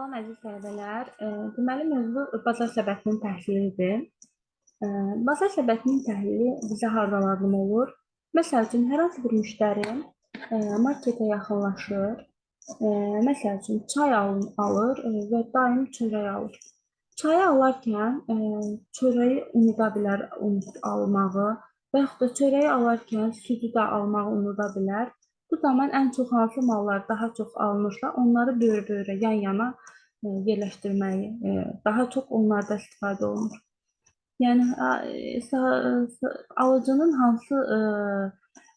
Salam əziz tələbələr. E, Deməli mövzu bazar səbətinin təhlilidir. E, Bazar səbətinin təhlili bizə harda lazım olur? Məsəl üçün hər hansı bir müştəri e, marketə yaxınlaşır. E, Məsəl üçün çay alır e, və daim çörək alır. Çayı alarkən e, çörəyi unuda bilər unut almağı və yaxud da çörəyi alarkən südü də almağı unuda bilər. Bu zaman ən çox hansı mallar daha çox alınırsa, onları böyrə-böyrə, yan-yana e, yerləşdirməyi, e, daha çox onlarda istifadə olunur. Yəni e, alıcının hansı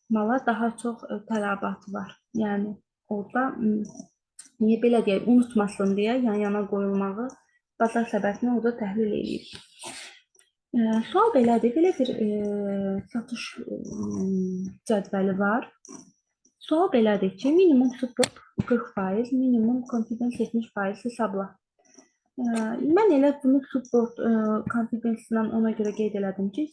mala daha çox tələbatı var. Yəni orada niyə belə deyək, unutmasın deyə yan-yana qoyulmağı bazar səbətini orada təhlil edir. E, sual belədir, belə bir e, satış e, cədvəli var. Sual belədir ki, minimum support 40%, minimum confidence 70% hesabla. Mən elə bunu support ə, confidence-lə ona görə qeyd elədim ki,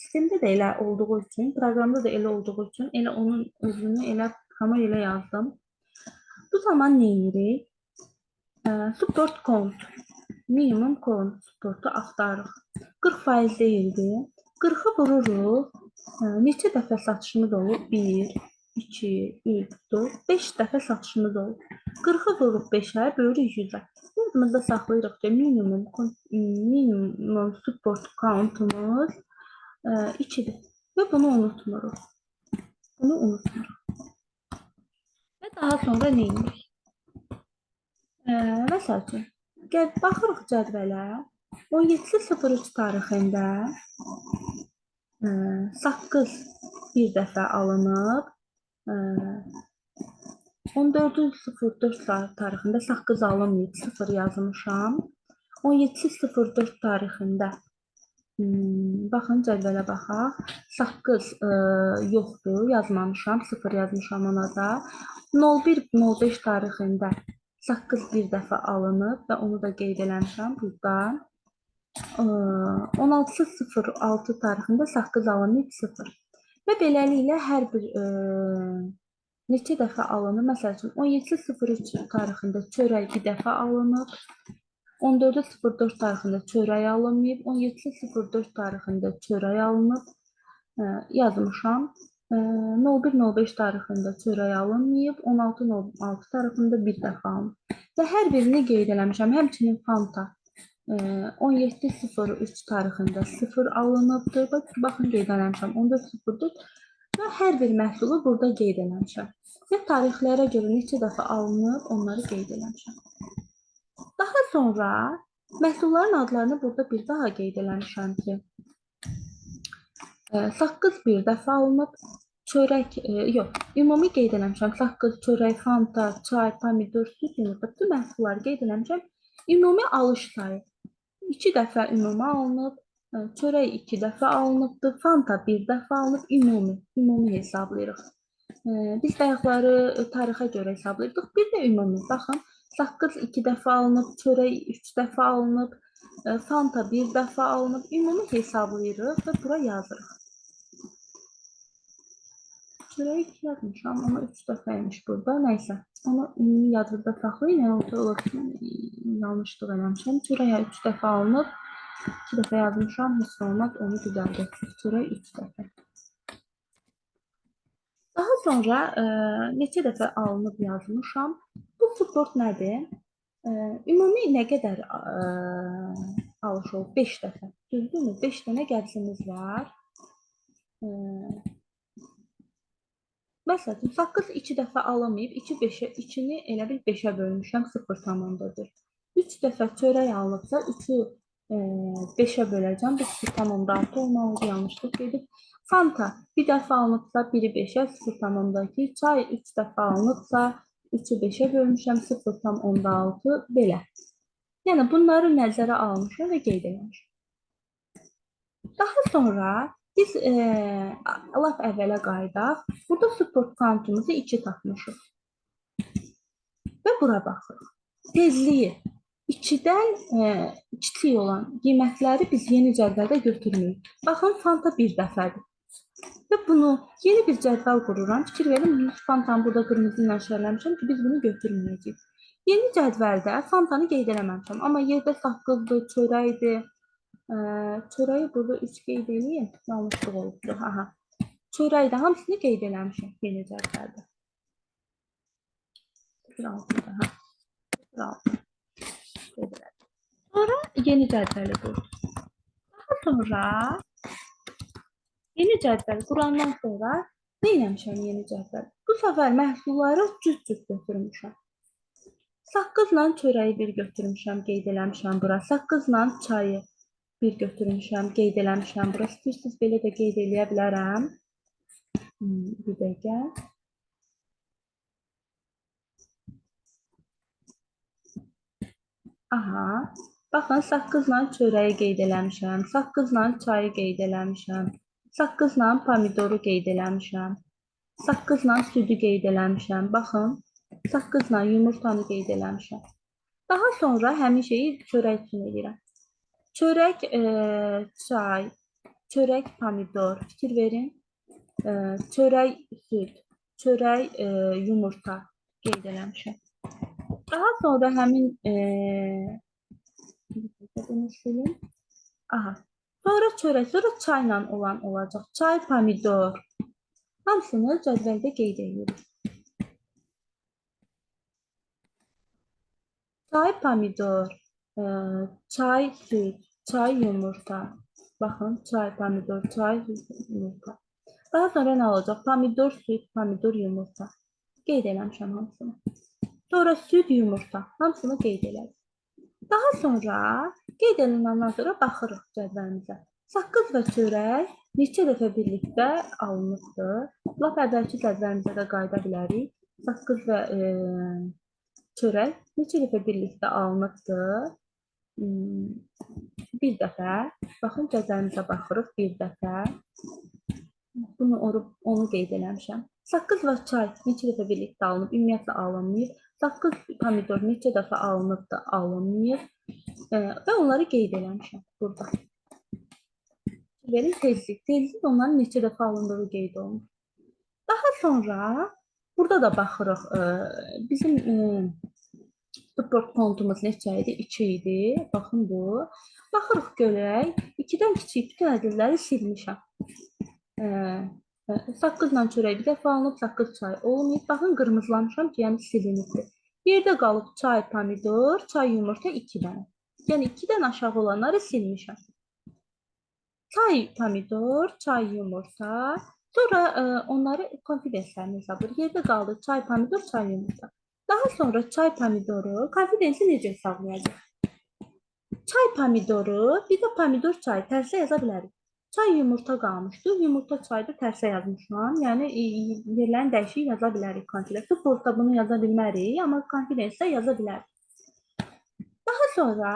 sistemdə də elə olduğu üçün, proqramda da elə olduğu üçün elə onun özünü elə hamı elə yazdım. Bu zaman nə edirik? Support count, minimum count supportu axtarırıq. 40% deyildi. 40-ı vururuq. Neçə dəfə satışımız olub? 1, 2, 3, 4, 5 dəfə satışımız olub. 40-ı vururuq 5-ə, bölürük 100-ə. Yadımızda saxlayırıq ki, minimum minimum support count'umuz 2-dir və bunu unutmuruq. Bunu unutmuruq. Və daha sonra nə edirik? Məsəl üçün, gəl baxırıq cədvələ. 17.03 tarixində ə, saqqız bir dəfə alınıb. Ə, 14.04 saat tarixində saqqız alınmayıb, 0 yazmışam. 17.04 tarixində hmm, baxın cədvələ baxaq. Saqqız ə, yoxdur, yazmamışam, 0 yazmışam ona da. 01.05 tarixində saqqız bir dəfə alınıb və onu da qeyd eləmişəm burada. Ə, 16.06 tarixində saqqız alınıb 0. Və beləliklə hər bir ə, neçə dəfə alınır? Məsəl üçün 17.03 tarixində çörək bir dəfə alınıb. 14.04 tarixində çörək alınmayıb. 17.04 tarixində çörək alınıb. Ə, yazmışam. Ə, 01.05 tarixində çörək alınmayıb. 16.06 tarixində bir dəfə alınıb. Və hər birini qeyd eləmişəm. Həmçinin Fanta 17.03 tarixində 0 alınıbdır. Bax, baxın qeyd eləmişəm. 14.04 və hər bir məhsulu burada qeyd eləmişəm. Və tarixlərə görə neçə dəfə alınıb, onları qeyd eləmişəm. Daha sonra məhsulların adlarını burada bir daha qeyd eləmişəm ki, ə, saqqız bir dəfə alınıb, çörək, ə, yox, ümumi qeyd eləmişəm. Saqqız, çörək, fanta, çay, pomidor, süd, yumurta, bütün məhsulları qeyd eləmişəm. Ümumi alış sayı 2 dəfə ümumi alınıb, ə, çörək 2 dəfə alınıbdır, fanta 1 dəfə alınıb, ümumi, ümumi hesablayırıq. Ə, Biz bayaqları ə, tarixə görə hesablayırdıq. Bir də ümumi. Baxın, saqqız 2 dəfə alınıb, çörək 3 dəfə alınıb, ə, fanta 1 dəfə alınıb. Ümumi hesablayırıq və bura yazırıq. Çörək 2 yazmışam, amma 3 dəfəymiş burada. Nəysə, onu ümumi yadınızda saxlayın. Yəni orta olar ki, yanlışlıq eləmişəm. Çörək 3 dəfə alınıb, 2 dəfə yazmışam, heç olmaz, onu düzəldək. Çörək 3 dəfə. Daha sonra ə, neçə dəfə alınıb yazmışam. Bu support nədir? Ə, ümumi nə qədər ə, alış olub? 5 dəfə. Düzdürmü? 5 dənə qəbzimiz var. Ə, Məsəl üçün, saqqız 2 dəfə alınmayıb, 2 5-ə, 2-ni elə bil 5-ə bölmüşəm, 0,4. 3 dəfə çörək alınıbsa, 3-ü 5-ə böləcəm, bu 0,6 olmalıdır, yanlışlıq edib. Fanta bir dəfə alınıbsa, 1-i 5-ə, 0,2. Çay 3 dəfə alınıbsa, 3-ü 5-ə bölmüşəm, 0,6 belə. Yəni bunları nəzərə almışam və qeyd etmişəm. Daha sonra biz e, lap əvvələ qayıdaq. Burada support countumuzu 2 tapmışıq. Və bura baxırıq. Tezliyi 2-dən e, kiçik olan qiymətləri biz yeni cədvəldə götürmürük. Baxın, Fanta bir dəfədir. Və bunu yeni bir cədvəl qururam. Fikir verin, Fantanı burada qırmızı ilə işarələmişəm ki, biz bunu götürməyəcəyik. Yeni cədvəldə Fantanı qeyd eləməmişəm, amma yerdə saqqızdır, çörəkdir. Çörəyi burada 3 qeyd eləyim. Yanlışlıq olubdu. Aha. Çörəkdə hamısını qeyd eləmişəm yeni cədvəldə. Bir altında, ha. Bir altında. Qeyd elədim. Sonra yeni cədvəli qurdum. Daha sonra yeni cədvəl qurandan sonra nə eləmişəm yeni cədvəl? Bu səfər məhsulları cüt-cüt götürmüşəm. Saqqızla çörəyi bir götürmüşəm, qeyd eləmişəm bura. Saqqızla çayı bir götürmüşəm, qeyd eləmişəm bura. İstəyirsiniz belə də qeyd eləyə bilərəm. Hmm, Bir dəqiqə. Aha. Baxın, saqqızla çörəyi qeyd eləmişəm. Saqqızla çayı qeyd eləmişəm. Saqqızla pomidoru qeyd eləmişəm. Saqqızla südü qeyd eləmişəm. Baxın, saqqızla yumurtanı qeyd eləmişəm. Daha sonra həmin şeyi çörək üçün edirəm. Çörək, e, çay, çörək pomidor, fikir verin. E, çörək süd, çörək e, yumurta qeyd eləmişəm. Daha sonra həmin e, silim. Aha. Sonra çörək, sonra çayla olan olacaq. Çay, pomidor. Hamısını cədvəldə qeyd edirik. Çay, pomidor, e, çay, süd, çay, yumurta. Baxın, çay, pomidor, çay, yumurta. Daha sonra nə olacaq? Pomidor, süd, pomidor, yumurta. Qeyd eləmişəm hamısını. Sonra süd, yumurta. Hamısını qeyd elədim. Daha sonra qeyd edilməndən sonra baxırıq cədvəlimizə. Saqqız və çörək neçə dəfə birlikdə alınıbdır? Lap əvvəlki cədvəlimizə də qayıda bilərik. Saqqız və e, çörək neçə dəfə birlikdə alınıbdır? Bir dəfə. Baxın cədvəlimizə baxırıq bir dəfə. Bunu onu, onu qeyd eləmişəm. Saqqız və çay neçə dəfə birlikdə alınıb? Ümumiyyətlə alınmayıb. Saqqız, pomidor neçə dəfə alınıb da alınmayıb. E, və onları qeyd eləmişəm burada. Verin tezlik. Tezlik onların neçə dəfə alındığı qeyd olunur. Daha sonra burada da baxırıq. E, bizim e, support kontumuz neçə idi? 2 idi. Baxın bu. Baxırıq görək. 2-dən kiçik bütün ədədləri silmişəm. E, e, saqqızla çörək bir dəfə alınıb, saqqız çay olmayıb. Baxın qırmızılamışam ki, yəni silinibdir. Yerdə qalıb çay, pomidor, çay, yumurta 2 dənə. Yəni 2-dən aşağı olanları silmişəm. Çay, pomidor, çay, yumurta. Sonra e, onları konfidenslərini hesablayır. Yerdə qaldı çay, pomidor, çay, yumurta. Daha sonra çay, pomidoru konfidensi necə hesablayacaq? Çay, pomidoru, bir də pomidor çay tərsə yaza bilərik. Çay, yumurta qalmışdı. Yumurta çayda tərsə yazmışam. Yəni e, verilən dəyişik yaza bilərik konfidensdə. Postda bunu yaza bilmərik, amma konfidensdə yaza bilərik. Daha sonra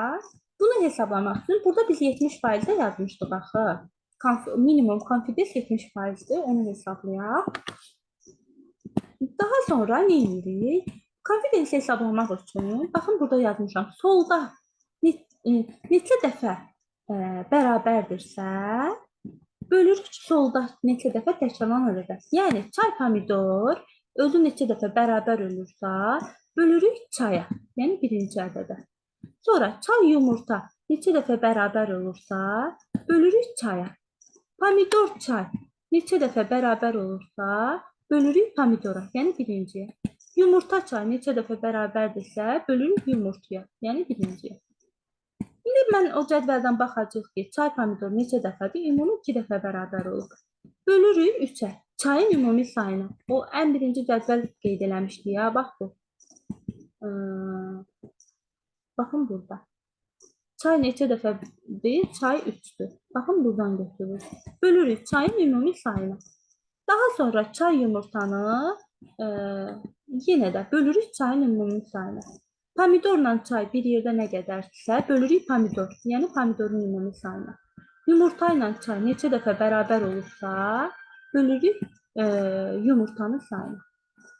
bunu hesablamaq üçün burada biz 70% də yazmışdıq axı. Konf minimum confidence 70%dir. Onu hesablayaq. Daha sonra nə edirik? Confidence hesablamaq üçün baxın burada yazmışam. Solda e, neçə dəfə e, bərabərdirsə, bölürük solda neçə dəfə təkrarlanan ədədə. Yəni çay pomidor özü neçə dəfə bərabər ölürsə, bölürük çaya, yəni birinci ədədə. Sonra çay yumurta neçə dəfə bərabər olursa, bölürük çaya. Pomidor çay neçə dəfə bərabər olursa, bölürük pomidora, yəni birinciyə. Yumurta çay neçə dəfə bərabərdirsə, bölürük yumurtaya, yəni birinciyə. İndi mən o cədvəldən baxacağıq ki, çay pomidor neçə dəfədir? Ümumi 2 dəfə bərabər olur. Bölürük 3-ə. Çayın ümumi sayını. O ən birinci cədvəl qeyd eləmişdik ya, bax bu. Ee, baxın burada. Çay neçə dəfədir? Çay 3-dür. Baxın buradan götürürük. Bölürük çayın ümumi sayını. Daha sonra çay yumurtanı e, yenə də bölürük çayın ümumi sayını. Pomidorla çay bir yerdə nə qədərdirsə, bölürük pomidor, yəni pomidorun ümumi sayını. Yumurta ilə çay neçə dəfə bərabər olursa, bölürük e, yumurtanın sayını.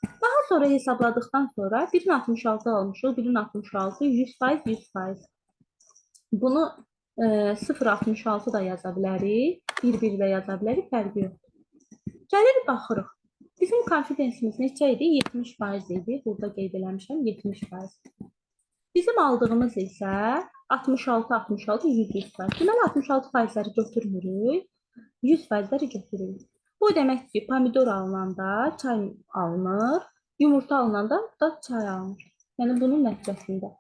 Daha sonra hesabladıktan sonra 1'in 66 almışıq, 1'in 66, 100%, 100%. Bunu e, 0.66 da yaza bilərik, 1-1 də yaza bilərik, fərqi yoxdur. Gəlir baxırıq. Bizim konfidensimiz neçə idi? 70% idi. Burada qeyd eləmişəm 70%. Bizim aldığımız isə 66, 66, 100, 100%. Deməli 66 faizləri götürmürük, 100 faizləri götürürük. Bu demək ki, pomidor alınanda çay alınır, yumurta alınanda da çay alınır. Yəni bunun nəticəsində